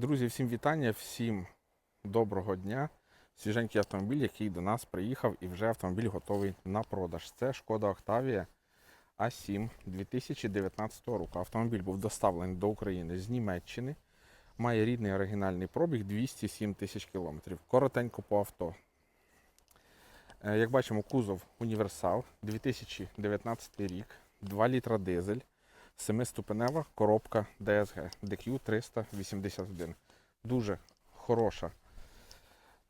Друзі, всім вітання, всім доброго дня. Свіженький автомобіль, який до нас приїхав і вже автомобіль готовий на продаж. Це Шкода Octavia А7 2019 року. Автомобіль був доставлений до України з Німеччини. Має рідний оригінальний пробіг 207 тисяч кілометрів. Коротенько по авто. Е, Як бачимо, кузов універсал 2019 рік, 2 літра дизель. Семиступенева коробка DSG DQ381. Дуже хороша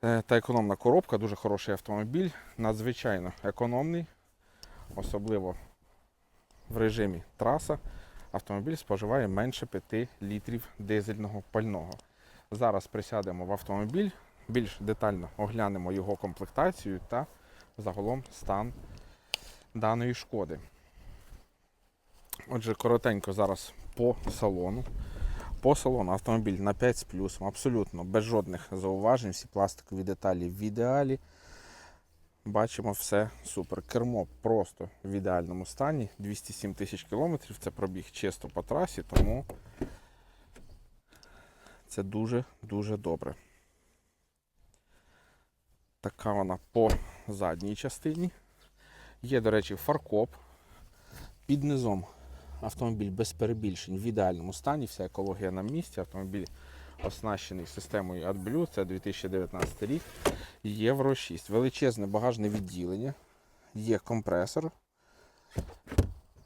е, та економна коробка, дуже хороший автомобіль, надзвичайно економний, особливо в режимі траса. Автомобіль споживає менше 5 літрів дизельного пального. Зараз присядемо в автомобіль, більш детально оглянемо його комплектацію та загалом стан даної шкоди. Отже, коротенько зараз по салону. По салону автомобіль на 5 з плюсом, абсолютно без жодних зауважень, всі пластикові деталі в ідеалі. Бачимо все супер. Кермо просто в ідеальному стані. 207 тисяч кілометрів. Це пробіг чисто по трасі, тому це дуже-дуже добре. Така вона по задній частині. Є, до речі, фаркоп. Під низом автомобіль без перебільшень в ідеальному стані, вся екологія на місці. Автомобіль оснащений системою AdBlue, це 2019 рік. Євро 6. Величезне багажне відділення. Є компресор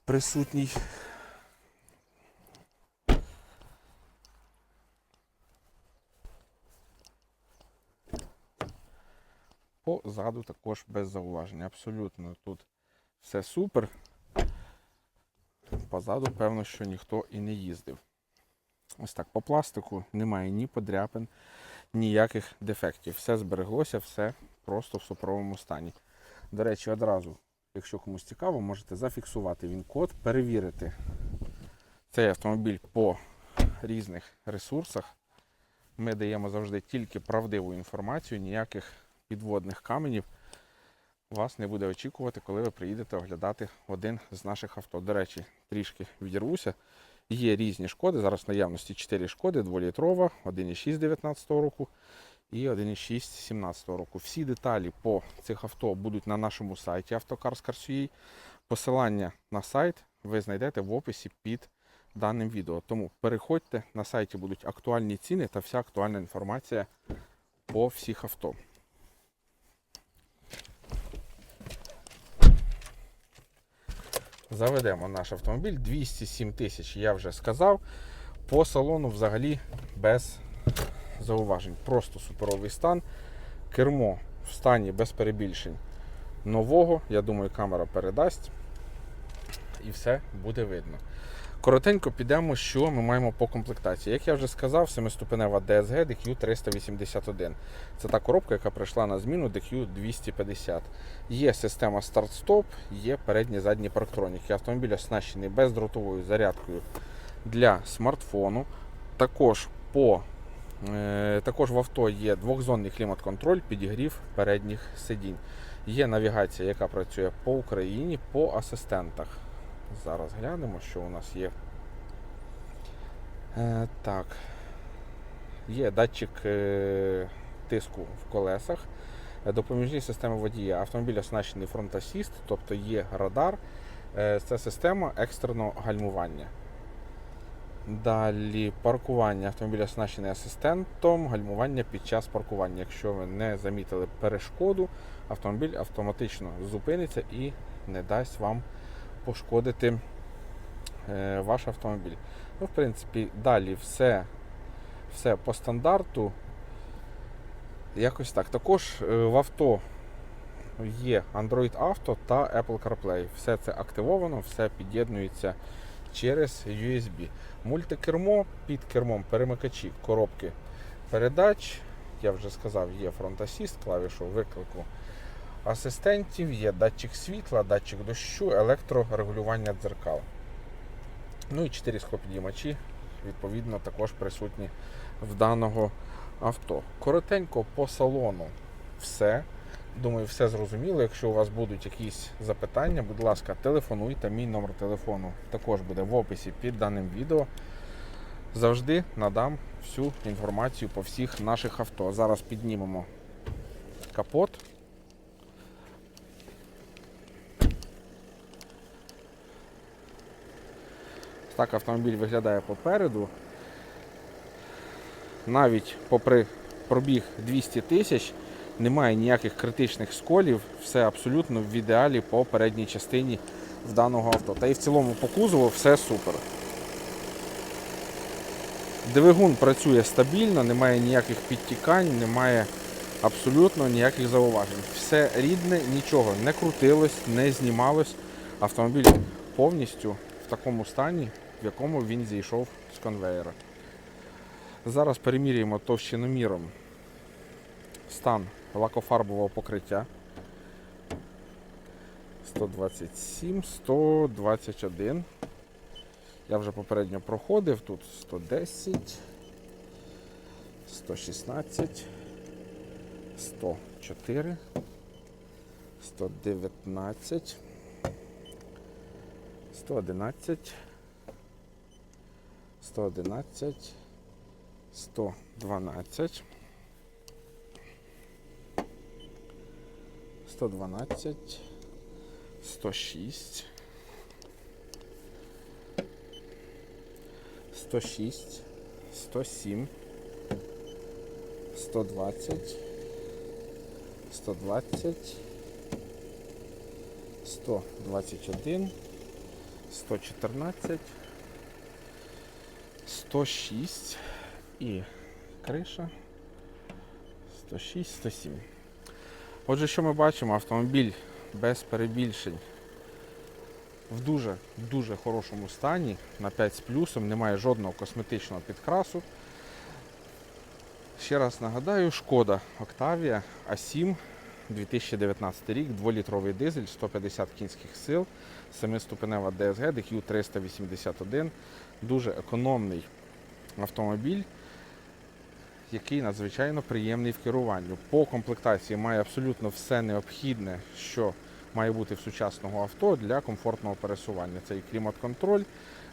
присутній. Позаду також без зауважень. Абсолютно тут все супер. Позаду, певно, що ніхто і не їздив. Ось так, по пластику немає ні подряпин, ніяких дефектів. Все збереглося, все просто в супровому стані. До речі, одразу, якщо комусь цікаво, можете зафіксувати він код, перевірити цей автомобіль по різних ресурсах. Ми даємо завжди тільки правдиву інформацію, ніяких підводних каменів вас не буде очікувати, коли ви приїдете оглядати один з наших авто. До речі, трішки відірвуся. Є різні шкоди. Зараз в наявності 4 шкоди, 2-літрова, 1,6 19 року і 1,6 17 року. Всі деталі по цих авто будуть на нашому сайті Автокарс.ua. Посилання на сайт ви знайдете в описі під даним відео. Тому переходьте, на сайті будуть актуальні ціни та вся актуальна інформація по всіх авто. Заведемо наш автомобіль. 207 тисяч, я вже сказав. По салону взагалі без зауважень. Просто суперовий стан. Кермо в стані без перебільшень нового. Я думаю, камера передасть. І все буде видно. Коротенько підемо, що ми маємо по комплектації. Як я вже сказав, семиступенева DSG DQ381. Це та коробка, яка прийшла на зміну DQ250. Є система старт-стоп, є передні задні парктроніки. Автомобіль оснащений бездротовою зарядкою для смартфону. Також по е, також в авто є двохзонний клімат-контроль, підігрів передніх сидінь. Є навігація, яка працює по Україні, по асистентах. Зараз глянемо, що у нас є. Е, так. Є датчик е, тиску в колесах, е, допоміжні системи водія. Автомобіль оснащений фронт-асіст, тобто є радар. Е, це система екстреного гальмування. Далі паркування. Автомобіль оснащений асистентом, гальмування під час паркування. Якщо ви не замітили перешкоду, автомобіль автоматично зупиниться і не дасть вам пошкодити е, ваш автомобіль. Ну, в принципі, далі все, все по стандарту. Якось так. Також е, в авто є Android Auto та Apple CarPlay. Все це активовано, все під'єднується через USB. Мультикермо під кермом перемикачі коробки передач. Я вже сказав, є фронт асіст, клавішу виклику асистентів, є датчик світла, датчик дощу, електрорегулювання дзеркал. Ну і 4 склопідіймачі, відповідно, також присутні в даного авто. Коротенько по салону все. Думаю, все зрозуміло. Якщо у вас будуть якісь запитання, будь ласка, телефонуйте. Мій номер телефону також буде в описі під даним відео. завжди надам всю інформацію по всіх наших авто. Зараз піднімемо капот. Так автомобіль виглядає попереду. Навіть попри пробіг 200 тисяч, немає ніяких критичних сколів, все абсолютно в ідеалі по передній частині в даного авто. Та і в цілому по кузову все супер. Двигун працює стабільно, немає ніяких підтікань, немає абсолютно ніяких зауважень. Все рідне, нічого не крутилось, не знімалось. Автомобіль повністю в такому стані, в якому він зійшов з конвейера. Зараз перемірюємо товщиноміром стан лакофарбового покриття. 127, 121. Я вже попередньо проходив. Тут 110, 116, 104, 119, 111, 111, 112, 112, 106, 106, 107, 120, 120, 121, 114, 106 і криша 106, 107. Отже, що ми бачимо? Автомобіль без перебільшень в дуже дуже хорошому стані на 5 з плюсом, немає жодного косметичного підкрасу. Ще раз нагадаю, шкода Octavia A7 2019 рік, 2-літровий дизель, 150 кінських сил, 7-ступенева DSG DQ 381. Дуже економний автомобіль, який надзвичайно приємний в керуванню. По комплектації має абсолютно все необхідне, що має бути в сучасного авто для комфортного пересування. Це і клімат-контроль,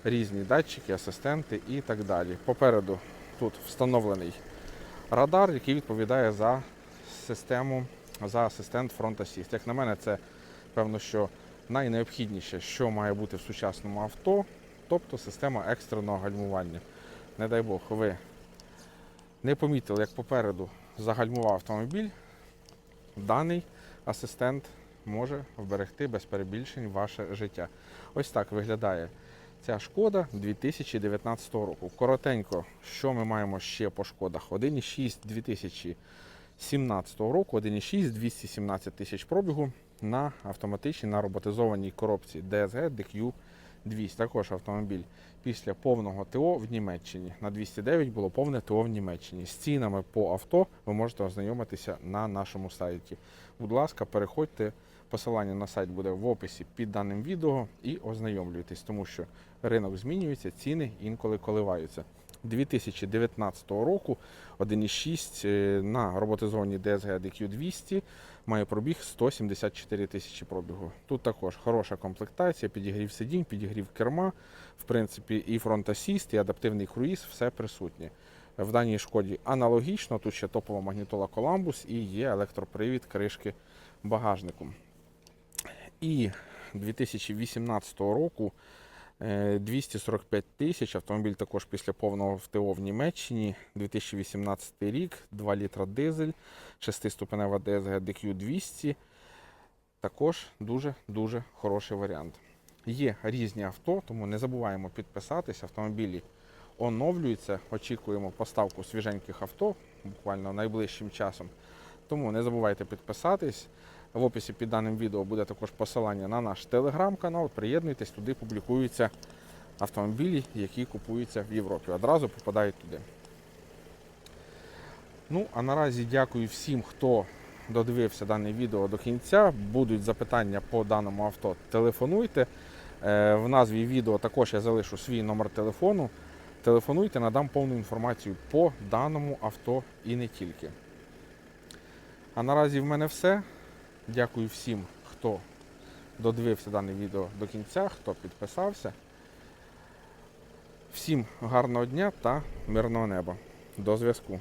різні датчики, асистенти і так далі. Попереду тут встановлений радар, який відповідає за систему, за асистент Front Assist. Як на мене, це певно, що найнеобхідніше, що має бути в сучасному авто, тобто система екстреного гальмування. Не дай Бог, ви не помітили, як попереду загальмував автомобіль, даний асистент може вберегти без перебільшень ваше життя. Ось так виглядає ця шкода 2019 року. Коротенько, що ми маємо ще по шкодах? 1,6 2017 року, 1,6 217 тисяч пробігу на автоматичній на роботизованій коробці DSG DQ 200. Також автомобіль після повного ТО в Німеччині. На 209 було повне ТО в Німеччині. З цінами по авто ви можете ознайомитися на нашому сайті. Будь ласка, переходьте. Посилання на сайт буде в описі під даним відео і ознайомлюйтесь, тому що ринок змінюється, ціни інколи коливаються. 2019 року 1,6 е, на роботизованій DSG DQ200 має пробіг 174 тисячі пробігу. Тут також хороша комплектація, підігрів сидінь, підігрів керма, в принципі, і фронт асіст, і адаптивний круїз, все присутнє. В даній шкоді аналогічно, тут ще топова магнітола Columbus і є електропривід кришки багажнику. І 2018 року 245 тисяч. Автомобіль також після повного ВТО в Німеччині. 2018 рік, 2 літра дизель, 6-ступенева DSG DQ 200. Також дуже-дуже хороший варіант. Є різні авто, тому не забуваємо підписатись. Автомобілі оновлюються. Очікуємо поставку свіженьких авто буквально найближчим часом. Тому не забувайте підписатись. В описі під даним відео буде також посилання на наш телеграм-канал. Приєднуйтесь, туди публікуються автомобілі, які купуються в Європі. Одразу попадають туди. Ну, а наразі дякую всім, хто додивився дане відео до кінця. Будуть запитання по даному авто. Телефонуйте. Е, В назві відео також я залишу свій номер телефону. Телефонуйте, надам повну інформацію по даному авто і не тільки. А наразі в мене все. Дякую всім, хто додивився дане відео до кінця, хто підписався. Всім гарного дня та мирного неба. До зв'язку.